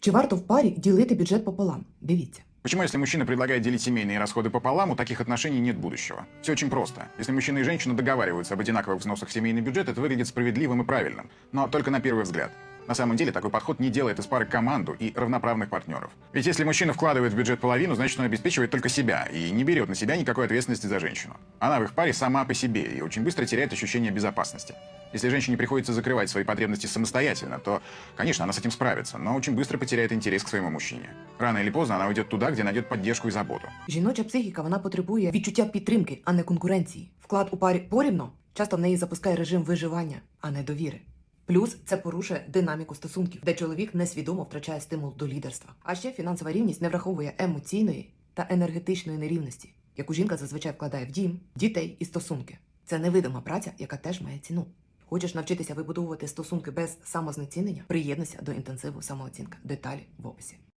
Чи варто в парі ділити бюджет пополам? Дивіться. Почему, если мужчина предлагает делить семейные расходы пополам, у таких отношений нет будущего? Все очень просто. Если мужчина и женщина договариваются об одинаковых взносах в семейный бюджет, это выглядит справедливым и правильным. Но только на первый взгляд. На самом деле такой подход не делает из пары команду и равноправных партнеров. Ведь если мужчина вкладывает в бюджет половину, значит он обеспечивает только себя и не берет на себя никакой ответственности за женщину. Она в их паре сама по себе и очень быстро теряет ощущение безопасности. Если женщине приходится закрывать свои потребности самостоятельно, то, конечно, она с этим справится, но очень быстро потеряет интерес к своему мужчине. Рано или поздно она уйдет туда, где найдет поддержку и заботу. Жіноча психіка вона потребує відчуття підтримки, а не конкуренції. Вклад у парі порівно часто в неї запускає режим виживання, а не довіри. Плюс це порушує динаміку стосунків, де чоловік несвідомо втрачає стимул до лідерства. А ще фінансова рівність не враховує емоційної та енергетичної нерівності, яку жінка зазвичай вкладає в дім, дітей і стосунки. Це невидима праця, яка теж має ціну. Хочеш навчитися вибудовувати стосунки без самознецінення? Приєднуйся до інтенсиву самооцінка. Деталі в описі.